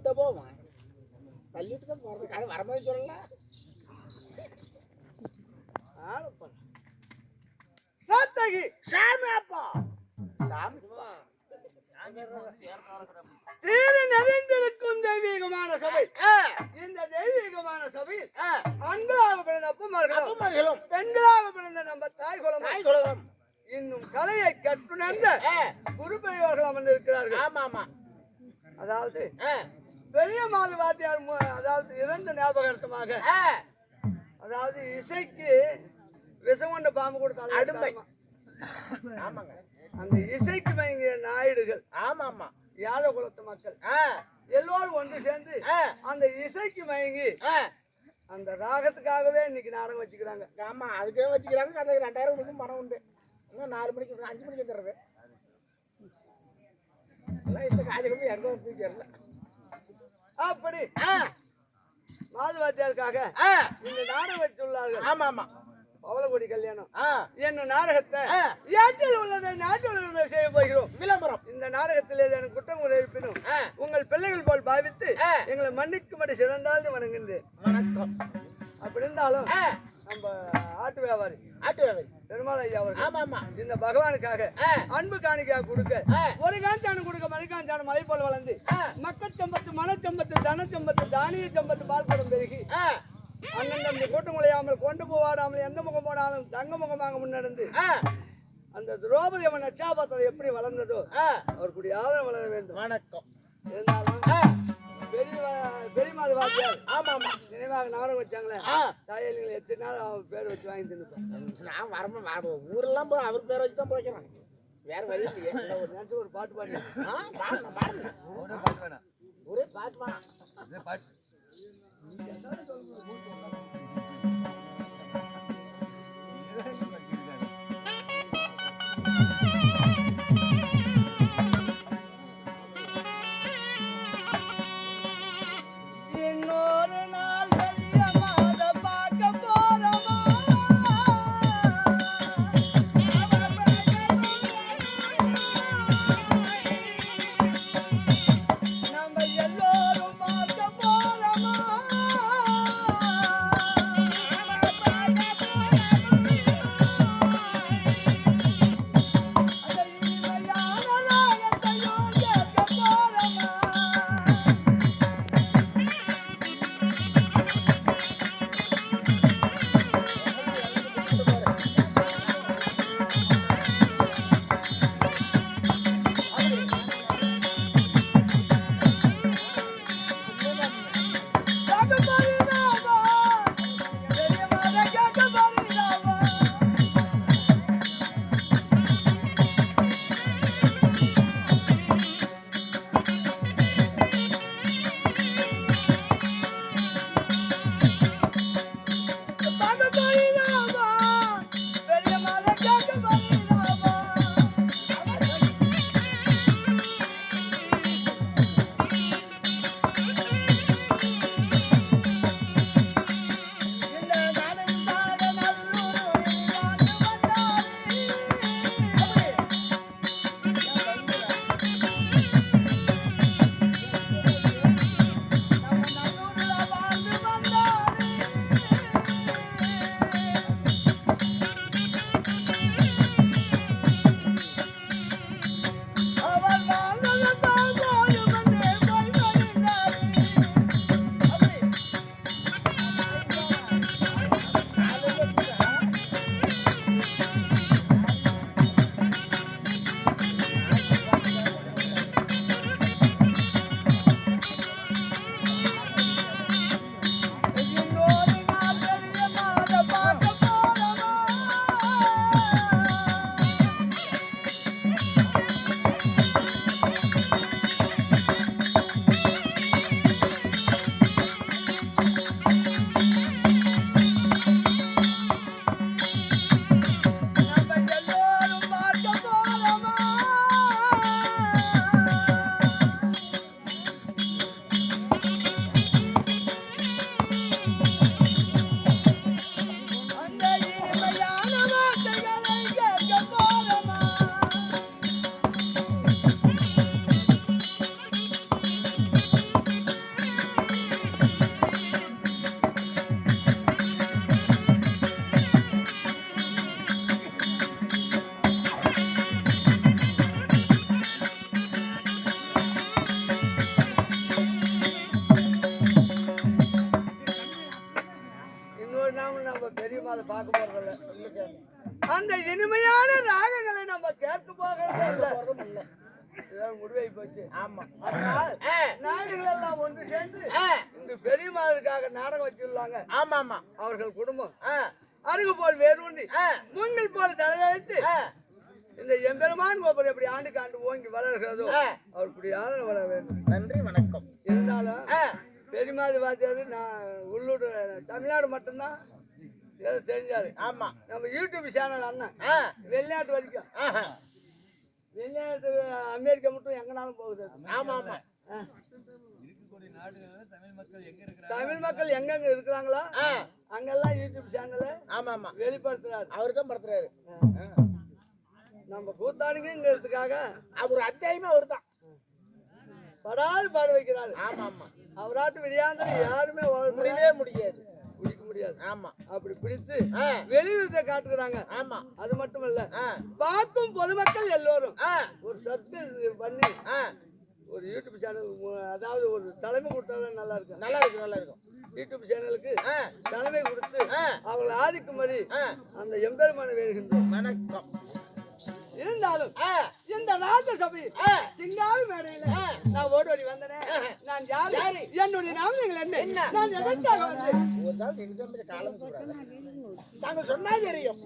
அதை நினைக்காதடா போயிடுவேன் உள்ள விட்ட போவான் தள்ளிட்டு தான் போறது கடை வரும்போது சொல்லல ஆளப்பா சாத்தகி சாமி அப்பா சாமி தீர நிறைந்திருக்கும் தெய்வீகமான சபை இந்த தெய்வீகமான சபையில் ஆண்களாக பிறந்த அப்பமார்களும் அப்பமார்களும் பெண்களாக பிறந்த நம்ம தாய் குலம் நாய் குலகம் இன்னும் கலையை கற்றுணர்ந்த குரு பெரியவர்கள் அமர்ந்திருக்கிறார்கள் ஆமா ஆமா அதாவது ஆ, பெரிய மாது வாத்தியார் மு- அதாவது இறந்த ஞாபகார்த்தமாக ஆ, அதாவது இசைக்கு விஷம் கொண்ட பாம்பு கொடுத்த அடிமை. ஆமாங்க. அந்த இசைக்கு மயங்கிய நாயுடுகள் ஆமா ஆமா யாதவ குலத்து மக்கள் எல்லோரும் ஒன்று சேர்ந்து அந்த இசைக்கு மயங்கி. அந்த ராகத்துக்காகவே இன்னைக்கு நாடகம் வச்சுக்கிறாங்க. ஆமா அதுக்கே வச்சுக்கிறாங்க? கடைக்கு ரெண்டாயிரம் கொடுக்கும் பணம் உண்டு. இன்னும் நாலு மணிக்கு அஞ்சு மணிக்கு வந்துடுறது. எல்லாம் இந்த காய்ச்சல் எங்க போய் தெரியல அப்படி ஆ, மாது வாத்தியாருக்காக ஆ, இந்த நாடகம் வச்சுள்ளார்கள். ஆமா ஆமா பவளகொடி கல்யாணம். ஆ, என்ன நாடகத்தை. ஏற்றில் உள்ளதை நாட்டில் உள்ளதை செய்ய போகிறோம். விளம்பரம். இந்த நாடகத்தில் ஏதேனும் குற்றம் இருப்பினும் உங்கள் பிள்ளைகள் போல் பாவித்து. எங்களை மன்னிக்கும்படி சிறந்தாழ்ந்து வணங்குகின்றேன் வணக்கம். அப்படி இருந்தாலும் நம்ம ஆட்டு வியாபாரி ஆட்டு வியாபாரி. பெருமாள் ஐயா அவர்கள் ஆமா ஆமா. இந்த பகவானுக்காக அன்பு காணிக்கையா கொடுக்க. ஒரு காஞ்சானம் கொடுக்க மணிக்காஞ்சானம் மலை போல் வளர்ந்து. மக்கள் சம்பத்து மனச்சம்பத்து தனச்சம்பத்து தானிய சம்பத்து பால்படம் பெருகி ஆ, அண்ணன் தம்பி கூட்டம் குலையாமல் கொண்டு போவாடாமல் எந்த முகம் போனாலும் தங்க முகமாக முன்னடந்து அந்த திரௌபதி அவன் நட்சாபாத்திரம் எப்படி வளர்ந்ததோ ஆ, அவர் கூடிய ஆதரவு வளர வேண்டும். வணக்கம். பெரியமாது வாத்தியார் ஆமா ஆமா நினைவாக நாடகம் வச்சாங்களே? ஆ, தாயலிங்களை எத்தனை நாள் அவன் பேர் வச்சு வாங்கி தின்னுப்பேன் நான் வரமா வர ஊரெல்லாம் போய் அவர் பேரை வச்சு தான் போய்க்கிறேன் வேற வழி இல்லையே. ஒரு நினைச்சு ஒரு பாட்டு பாடி. பாடுங்க, பாடுங்க. ஒரே பாட்டு. இன்னொரு 简单的都是我走开了 நம்ம அதை பார்க்க போறதில்ல. அந்த இனிமையான ராகங்களை நம்ம கேட்க போகிறது இல்ல. முடிவாகி போச்சு. ஆமா. நாடுகள் எல்லாம் ஒன்று சேர்ந்து இந்த பெரியமாளுக்காக நாடகம் வச்சிருந்தாங்க. ஆமா ஆமா அவர்கள் குடும்பம். அருகு போல் ஆ, மூங்கில் போல் தலையழைத்து. இந்த எம்பெருமான் கோபுரம் எப்படி ஆண்டுக்கு ஆண்டு ஓங்கி வளர்கிறதோ. அவர் இப்படி ஆதரவு வர வேண்டும். நன்றி வணக்கம். இருந்தாலும் பெரியமாது வாத்தியாரு நான் உள்ளூர் தமிழ்நாடு மட்டும்தான். ஏதோ தெரிஞ்சாரு ஆமா நம்ம யூடியூப் சேனல் அண்ணன். வெளிநாட்டு வரைக்கும். வெளிநாட்டு அமெரிக்கா மட்டும் எங்கனாலும் போகுது. ஆமா ஆமா. தமிழ் மக்கள் எங்கெங்க இருக்கிறாங்களோ அங்கெல்லாம் யூடியூப் சேனலை ஆமா ஆமா. வெளிப்படுத்துறாரு. அவரு தான் படுத்துறாரு. நம்ம கூத்தாடுங்கிறதுக்காக அவர் அத்தியாயமே அவரு தான். படாது பாட வைக்கிறாரு. ஆமா ஆமா. அவராட்டு விடியாந்தம் யாருமே முடியவே முடியாது. முடியாது. ஆமா. அப்படி பிடித்து வெளியுறத்தை காட்டுகிறாங்க ஆமா. அது மட்டும் இல்ல பார்க்கும் பொதுமக்கள் எல்லோரும் ஒரு சப்ஸ்கிரைப் பண்ணி ஒரு யூடியூப் சேனல் அதாவது ஒரு தலைமை கொடுத்தாதான் நல்லா இருக்கும் நல்லா இருக்கும் நல்லா இருக்கும் யூடியூப் சேனலுக்கு தலைமை கொடுத்து அவங்களை ஆதிக்கும்படி அந்த எம்பெருமான வேறுகின்றோம் வணக்கம். இருந்தாலும் ஆ, இந்த ராஜ சபையில் சிங்காவி மேடையில ஆ. நான் ஓடோடி வந்தனே நான் யாரு யாரு? என்னுடைய நாமங்கள் என்ன என்ன? நான் எதற்காக வந்தேன். தாங்கள் சொன்னா தெரியும்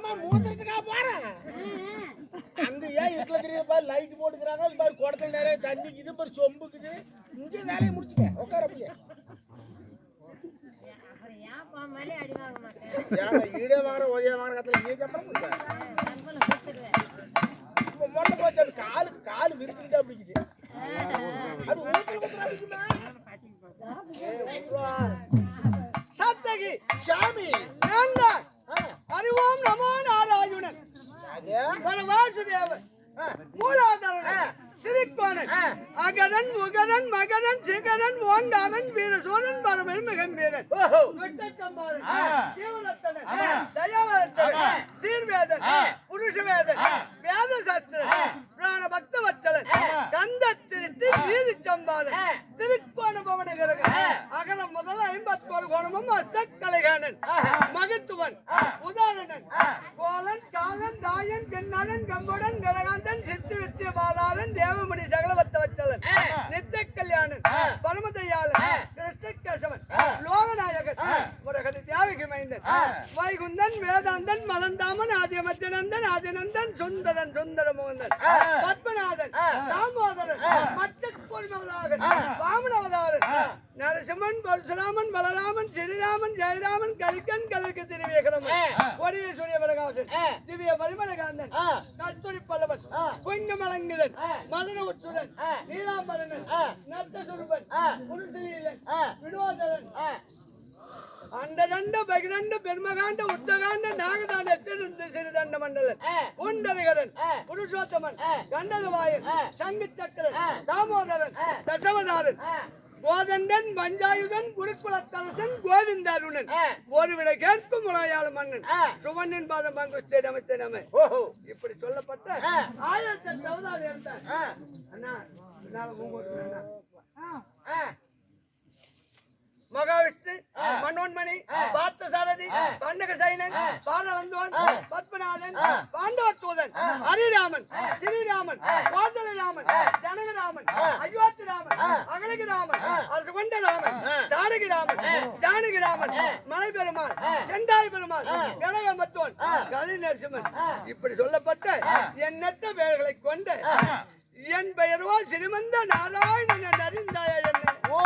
ஏமா மூத்திரத்துக்கா போறேன் அங்க ஏன் இட்ல தெரியுது பாரு லைட் போட்டுக்கிறாங்க. இது மாதிரி குடத்துல நிறைய தண்ணிக்கு இது மாதிரி சொம்புக்குது. இங்க வேலையை முடிச்சுக்க. உட்கார அப்படியே. ஏங்க ஈடே வாங்குற உதய வாங்குற கத்துல நீ சம்பளம் ஆ. அகரன் முகரன் மகரன் சிகரன் ஓங்காரன் பரமன் ஓஹோ. வெட்டச்சம்பாரன் ஆ. ஜீவரத்தனன் ஆமா. தயாவரத்தன். தீர்வேதன். புருஷவேதன் ஆ. வேதசாஸ்திரன் ஆ. பிராண பக்தவத்தலன் ஆமா. கந்த சம்பாரன் ஆ. திருக்கோண பவனகரகன் ஆ. அகலம் முதல் ஐம்பத்தோரு கோணமும் அஸ்தக்கலைகானன் ஆஹா. மகத்துவன். உதாரணன். கோலன் காலன் தாயன் கண்ணாளன் கம்புடன் கடகாந்தன் சித்து வித்திய பாதாளன் தேவமணி சகலபத்த வச்சலன் ஆ. நித்திய கல்யாணன். பரமதயாளன் ஆ. கிருஷ்ணகேசவன் ஆ. லோகநாயகன் வைகுந்தன் வேதாந்தன் மலந்தாமன் ஆதிமத்தியநந்தன் ஆதிநந்தன் சுந்தரன் சுந்தர மோகந்தன். பத்மநாதன். மச்சக்கூர்மவதாரன் ஆ. வாமனவதாரன். நரசிம்மன் பரசுராமன் பலராமன் ஸ்ரீராமன் ஜெயராமன் கலிக்கன் கலிக்கு திருவேகரமன். கொடிய சூரிய பிரகாசன். திவ்ய பரிமளகாந்தன் ஆ. கஸ்தூரி பல்லவன். மதன உச்சுதன் ஆ. நீலாம்பரனன். நர்த்தசுருபன் ஆ. வினோதரன். அண்டதண்ட பகிரண்ட பெருமகாண்ட உத்தகாண்ட நாகதாண்ட சிறுந்து சிறுதண்ட மண்டலன். உண்டரிகரன். புருஷோத்தமன். கண்டதவாயன். சங்கு சக்கரன். தாமோதரன். தசவதாரன். கோதண்டன் பஞ்சாயுதன் குருக்குலத்தரசன் கோவிந்தாருணன் ஆ. ஒரு விட கேட்கும் முறையாள மன்னன். சுவனின் பாதம் பங்குஸ்தே நமத்தே நம ஓஹோ. இப்படி சொல்லப்பட்ட. ஆயிரத்தி ஆ. அண்ணா ஆ. மகாவிஷ்ணு. மனோன்மணி ஆ. பண்டகசைனன் ஆ. பாலவந்தோன் ஆ. பத்மநாதன். பாண்டவத்தூதன். ஹரிராமன். ஸ்ரீராமன் ஆ. ஜனகராமன் ஆ. அயோத்திராமன் ஆ. அகலகிராமன் ஆ. அரசுகொண்டராமன் ஆ. தாரகிராமன் ஆ. ஜானகிராமன் ஆ. மலை பெருமாள். செந்தாய் பெருமாள். கனகமத்தோன். கலி நரசிம்மன். இப்படி சொல்லப்பட்ட. எண்ணற்ற பெயர்களை கொண்டு. என் பெயரோ சிறுமந்த நாராயணன் அறிந்தாய என்ன ஓ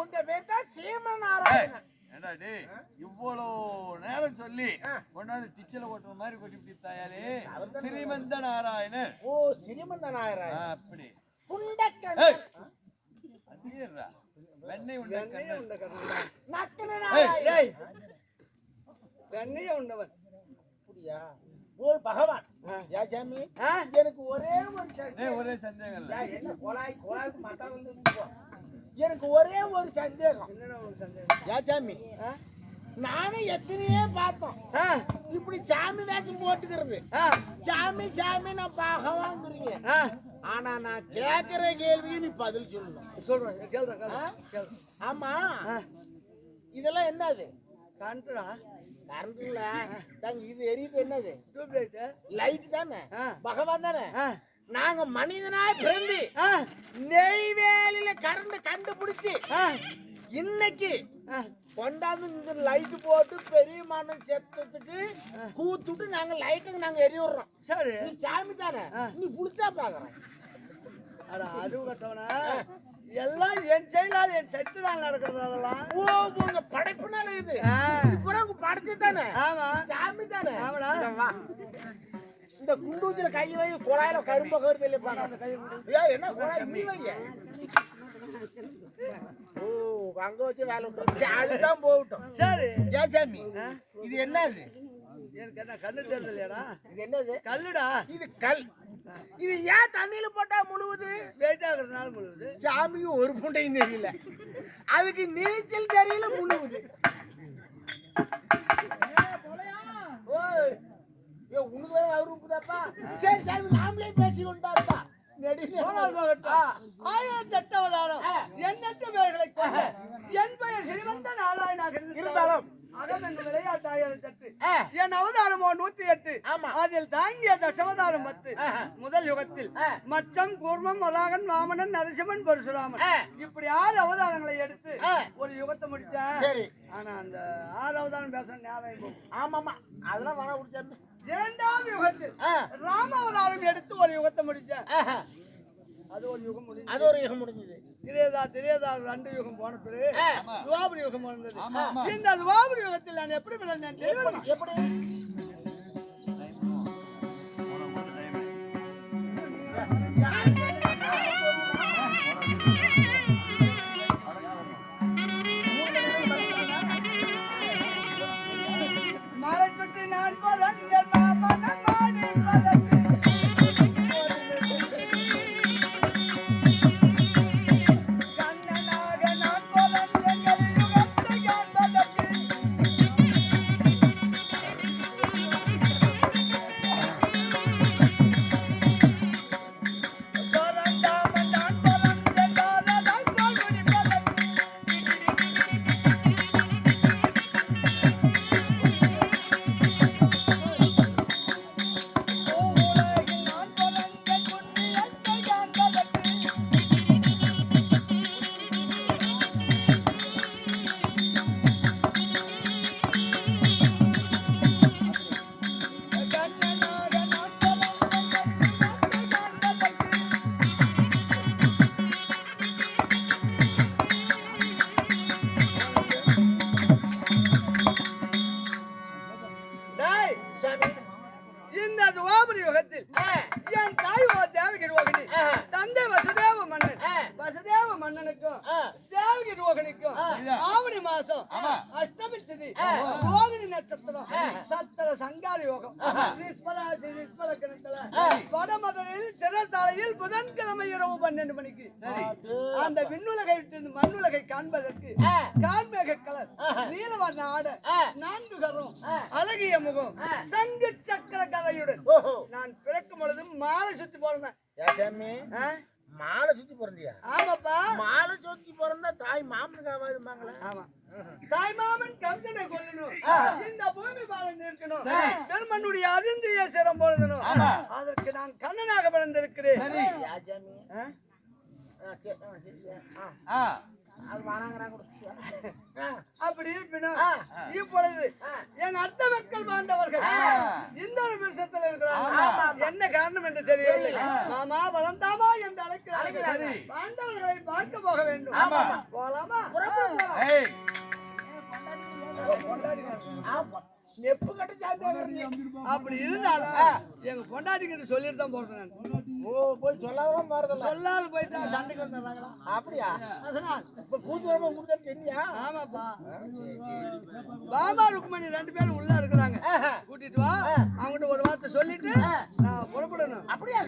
உங்க பேர் தான் ஏண்டா டேய் இவ்வளோ நேரம் சொல்லி. கொண்டாந்து டிச்சில கொட்டுற மாதிரி கொட்டி விட்டாயாலே ஸ்ரீமந்த நாராயணன். ஓ சிறுமந்த ஆ, நாராயணன் அப்படி புண்டக்கன். அதேடா வெண்ணெய் உண்ட கண்ணன். நக்கன நாராயணன். வெண்ணையே உண்டவன். அப்படியா? ஓ பகவான். யா சாமி? எனக்கு ஒரே ஒரு சந்தேகம். ஒரே சந்தேகம் இல்ல. என்ன குழாய் குழாய்க்கு மத்தா வந்து. எனக்கு ஒரே ஒரு சந்தேகம்? யா சாமி? நானும் எத்தனையோ பார்த்தோம்? இப்படி சாமி வேஷம் போட்டுக்கிறது? சாமி சாமி நான் பகவான்ங்கிறீங்க ஆ? ஆனா நான் கேக்குற கேள்விக்கு நீ பதில் சொல்லணும் சொல்றேன். ஆமா. இதெல்லாம் என்னது கரண்ட்டுடா. கரண்ட்ல தாங்க இது எரியுது என்னது. லைட் தானே. பகவான் தானே. நாங்க மனிதனா பிறந்து. நெய்வேலியில கரண்ட் கண்டுபிடிச்சு. இன்னைக்கு. கொண்டாந்து இங்க லைட் போட்டு பெரிய மனம் செத்ததுக்கு கூத்துட்டு நாங்க லைட்டுக்கு நாங்க எரிய விடுறோம். சரி. நீ சாமி தானே. நீ புடிச்சா பாக்குறேன். அட அறிவு கட்டவனா. எல்லாம் என் செயலால் என் சக்தினால் நடக்கிறது அதெல்லாம் ஓ உங்க படைப்புனால இது. ஆ. இது பூரா உங்க படைச்சு தானே? ஆமா. சாமி தானே? ஆமாடா. இந்த குண்டூச்சில கை வை குழாயில கரும்ப கருது இல்லையா என்ன குழாய்? நீ வைய ஓ அங்க வச்சு வேலை விட்டு அதுதான் போகட்டும். சரி. ஏன் சாமி? ஆ? இது என்னது? தெரியலையாடா? இது என்னது? கல்லுடா. இது கல். இது ஏன் தண்ணியில போட்டா முழுவுது? ஆகுறதுனால முழுது சாமிக்கு ஒரு புண்டையும் தெரியல. அதுக்கு நீச்சல் தெரியல முழுவுது. ஓய், ஏ, உனக்கு அவருக்குதாப்பா சரி சாமி நாமளே பேசி கொண்டாருப்பா. எண்ணற்ற பெயர்களை கொண்ட என் பெயர் சிறுவந்த நாராயணாக இருந்தாலும். என் அவதாரமோ நூத்தி எட்டு. அதில் தாங்கிய தசவதாரம் பத்து. முதல் யுகத்தில். மச்சம் கூர்மம் வராகன் வாமனன் நரசிம்மன் பரசுராமன். இப்படி ஆறு அவதாரங்களை எடுத்து. ஒரு யுகத்தை முடிச்சேன் சரி ஆனா அந்த ஆறு அவதாரம் பேச ஞாபகம் போகும். ஆமாமா அதெல்லாம் வேணா விடு இரண்டாவது யுகத்தில் ஆ. ராம அவதாரம் எடுத்து ஒரு யுகத்தை முடிச்சேன். அது ஒரு யுகம் முடிஞ்சு அது ஒரு யுகம் முடிஞ்சது திரேதா திரேதா ரெண்டு யுகம் போன பிறகு ஆ. துவாபர யுகம் வந்தது. இந்த துவாபர யுகத்தில் நான் எப்படி பிறந்தேன் தெரியுமா? எப்படி நீலவர்ண ஆடை நான்கு கரம் அழகிய முகம் சங்கு சக்கர கதையுடன். ஓஹோ. நான் பிறக்கும் பொழுது மாலை சுத்தி போறேன். மாலை சுத்தி பிறந்தியா ஆமாப்பா. மாலை சுத்தி பிறந்தா தாய் மாமனுக்காக இருப்பாங்களே ஆமா. தாய் மாமன் கம்சனை கொல்லணும். இந்த பூமி பாலம் இருக்கணும் பெருமனுடைய அருந்திய சிரம் பொழுதணும். அதற்கு நான் கண்ணனாக பிறந்திருக்கிறேன். சரி ஏசாமி ஆ? ஆ, சரி, ஆ, சரி, ஆ, ஆ அது வானாங்கிறாங்க கூட. ஆ, அப்படி இருப்பினும் ஆ. இப்பொழுது என் அத்த மக்கள். இந்த ஒரு விஷயத்தில் இருக்கிறாங்க ஆமா. என்ன காரணம் என்று தெரியவில்லை. மாமா வளர்ந்தாமா என்று அழைக்கிறார்கள். பாண்டவர்களை பார்க்க போக வேண்டும். போலாமா நெப்பு கட்டு சாப்பிட்டு அப்படி இருந்தாலும் எங்க பொண்டாட்டிக்கிட்ட சொல்லிட்டு தான் போறேன் நான். ஓ போய் சொல்லாதான் மாறுதல்ல சொல்லாத போயிட்டா சண்டைக்கு வந்துடுறாங்களா அப்படியா? இப்ப கூத்து வரமா கொடுத்தா தெரியா ஆமாப்பா. பாபா ருக்மணி ரெண்டு பேரும் உள்ள இருக்கிறாங்க. கூட்டிட்டு வா. அவங்ககிட்ட ஒரு வார்த்தை சொல்லிட்டு நான் புறப்படணும். அப்படியா